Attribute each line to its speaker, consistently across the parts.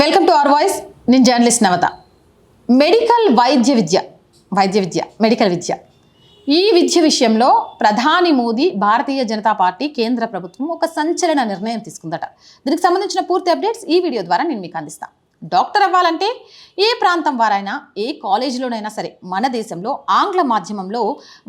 Speaker 1: Welcome to our voice నేను journalist Navata. Medical వైద్య విద్య. వైద్య విద్య. మెడికల్ విద్య. ఈ విద్య విషయంలో ప్రధాని మోదీ భారతీయ జనతా పార్టీ కేంద్ర ప్రభుత్వం ఒక సంచలన నిర్ణయం తీసుకుందట. దీనికి సంబంధించిన పూర్తి అప్డేట్స్ ఈ వీడియో ద్వారా నేను మీకు అందిస్తాను డాక్టర్ అవ్వాలంటే ఏ ప్రాంతం వారైనా ఏ కాలేజీలోనైనా సరే మన దేశంలో ఆంగ్ల మాధ్యమంలో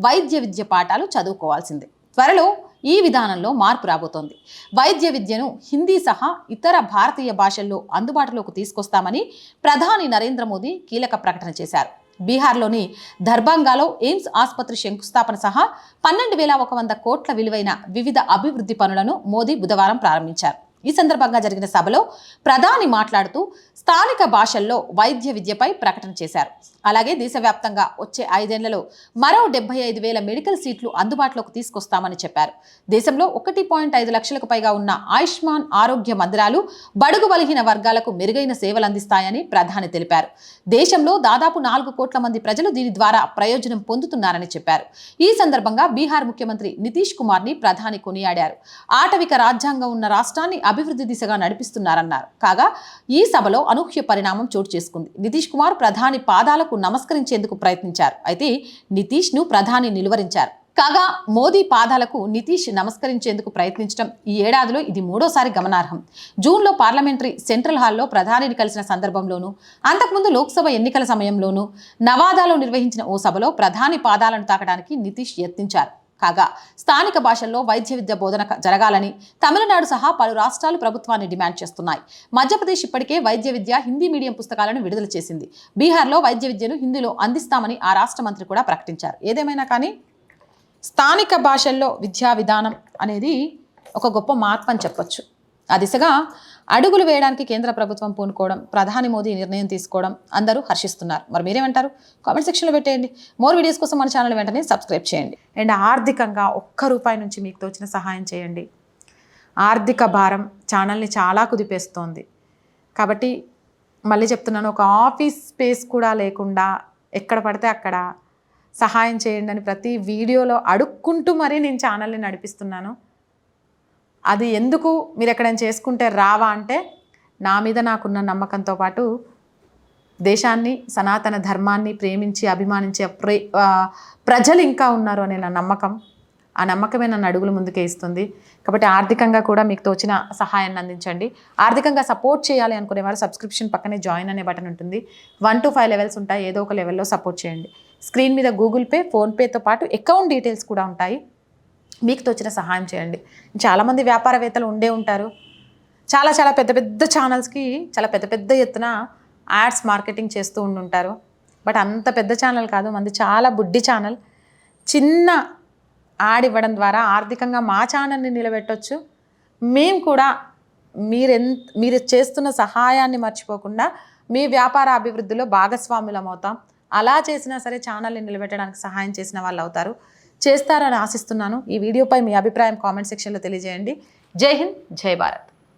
Speaker 1: వైద్య విద్య పాఠాలు చదువుకోవాల్సిందే. త్వరలో ఈ విధానంలో మార్పు రాబోతోంది. వైద్య విద్యను హిందీ సహా ఇతర భారతీయ భాషల్లో అందుబాటులోకి తీసుకొస్తామని ప్రధాని నరేంద్ర మోదీ కీలక ప్రకటన చేశారు. బీహార్లోని దర్భంగాలో ఎయిమ్స్ ఆసుపత్రి శంకుస్థాపన సహా పన్నెండు వేల ఒక వంద కోట్ల విలువైన వివిధ అభివృద్ధి పనులను మోదీ బుధవారం ప్రారంభించారు. ఈ సందర్భంగా జరిగిన సభలో ప్రధాని మాట్లాడుతూ స్థానిక భాషల్లో వైద్య విద్యపై ప్రకటన చేశారు. అలాగే దేశవ్యాప్తంగా వచ్చే ఐదేళ్ళలో మరో డెబ్బై ఐదు వేల మెడికల్ సీట్లు అందుబాటులోకి తీసుకొస్తామని చెప్పారు. దేశంలో ఒకటి పాయింట్ ఐదు లక్షలకు పైగా ఉన్న ఆయుష్మాన్ ఆరోగ్య మందిరాలు బడుగు బలహీన వర్గాలకు మెరుగైన సేవలు అందిస్తాయని ప్రధాని తెలిపారు. దేశంలో దాదాపు నాలుగు కోట్ల మంది ప్రజలు దీని ద్వారా ప్రయోజనం పొందుతున్నారని చెప్పారు. ఈ సందర్భంగా బీహార్ ముఖ్యమంత్రి నితీష్ కుమార్ని ప్రధాని కొనియాడారు. ఆటవిక రాజ్యాంగం ఉన్న రాష్ట్రాన్ని అభివృద్ధి దిశగా నడిపిస్తున్నారన్నారు. కాగా ఈ సభలో అనూహ్య పరిణామం చోటు చేసుకుంది. నితీష్ కుమార్ ప్రధాని పాదాలకు నమస్కరించేందుకు ప్రయత్నించారు. అయితే నితీష్ను ప్రధాని నిలువరించారు. కాగా మోదీ పాదాలకు నితీష్ నమస్కరించేందుకు ప్రయత్నించడం ఈ ఏడాదిలో ఇది మూడోసారి గమనార్హం. జూన్లో పార్లమెంటరీ సెంట్రల్ హాల్లో ప్రధానిని కలిసిన సందర్భంలోనూ అంతకుముందు లోక్సభ ఎన్నికల సమయంలోనూ నవాదాలో నిర్వహించిన ఓ సభలో ప్రధాని పాదాలను తాకడానికి నితీష్ యత్నించారు. కాగా స్థానిక భాషల్లో వైద్య విద్య బోధన జరగాలని తమిళనాడు సహా పలు రాష్ట్రాలు ప్రభుత్వాన్ని డిమాండ్ చేస్తున్నాయి. మధ్యప్రదేశ్ ఇప్పటికే వైద్య విద్య హిందీ మీడియం పుస్తకాలను విడుదల చేసింది. బీహార్లో వైద్య విద్యను హిందీలో అందిస్తామని ఆ రాష్ట్ర మంత్రి కూడా ప్రకటించారు. ఏదేమైనా కానీ స్థానిక భాషల్లో విద్యా విధానం అనేది ఒక గొప్ప మార్పు అని చెప్పొచ్చు. ఆ దిశగా అడుగులు వేయడానికి కేంద్ర ప్రభుత్వం పూనుకోవడం ప్రధాని మోదీ నిర్ణయం తీసుకోవడం అందరూ హర్షిస్తున్నారు. మరి మీరేమంటారు? కామెంట్ సెక్షన్లో పెట్టేయండి. మోర్ వీడియోస్ కోసం మన ఛానల్ వెంటనే సబ్స్క్రైబ్ చేయండి. అండ్ ఆర్థికంగా ఒక్క రూపాయి నుంచి మీకు తోచిన సహాయం చేయండి. ఆర్థిక భారం ఛానల్ని చాలా కుదిపేస్తోంది. కాబట్టి మళ్ళీ చెప్తున్నాను ఒక ఆఫీస్ స్పేస్ కూడా లేకుండా ఎక్కడ పడితే అక్కడ సహాయం చేయండి అని ప్రతి వీడియోలో అడుక్కుంటూ మరీ నేను ఛానల్ని నడిపిస్తున్నాను. అది ఎందుకు మీరు ఎక్కడైనా చేసుకుంటే రావా అంటే నా మీద నాకున్న నమ్మకంతో పాటు దేశాన్ని సనాతన ధర్మాన్ని ప్రేమించి అభిమానించే ప్రే ప్రజలు ఇంకా ఉన్నారు అనే నా నమ్మకం. ఆ నమ్మకమే నన్ను అడుగులు ముందుకే ఇస్తుంది. కాబట్టి ఆర్థికంగా కూడా మీకు తోచిన సహాయాన్ని అందించండి. ఆర్థికంగా సపోర్ట్ చేయాలి అనుకునేవారు సబ్స్క్రిప్షన్ పక్కనే జాయిన్ అనే బటన్ ఉంటుంది. వన్ టు ఫైవ్ లెవెల్స్ ఉంటాయి. ఏదో ఒక లెవెల్లో సపోర్ట్ చేయండి. స్క్రీన్ మీద గూగుల్ పే ఫోన్పేతో పాటు అకౌంట్ డీటెయిల్స్ కూడా ఉంటాయి. మీకు తోచిన సహాయం చేయండి. చాలామంది వ్యాపారవేత్తలు ఉండే ఉంటారు. చాలా చాలా పెద్ద పెద్ద ఛానల్స్కి చాలా పెద్ద పెద్ద ఎత్తున యాడ్స్ మార్కెటింగ్ చేస్తూ ఉండుంటారు. బట్ అంత పెద్ద ఛానల్ కాదు. మంది చాలా బుడ్డి ఛానల్ చిన్న యాడ్ ఇవ్వడం ద్వారా ఆర్థికంగా మా ఛానల్ని నిలబెట్టవచ్చు మేము కూడా మీరెంత మీరు చేస్తున్న సహాయాన్ని మర్చిపోకుండా మీ వ్యాపార అభివృద్ధిలో భాగస్వాములం అవుతాం అలా చేసినా సరే ఛానల్ని నిలబెట్టడానికి సహాయం చేసిన వాళ్ళు అవుతారు చేస్తారని ఆశిస్తున్నాను. ఈ వీడియోపై మీ అభిప్రాయం కామెంట్ సెక్షన్లో తెలియజేయండి. జై హింద్ జై భారత్.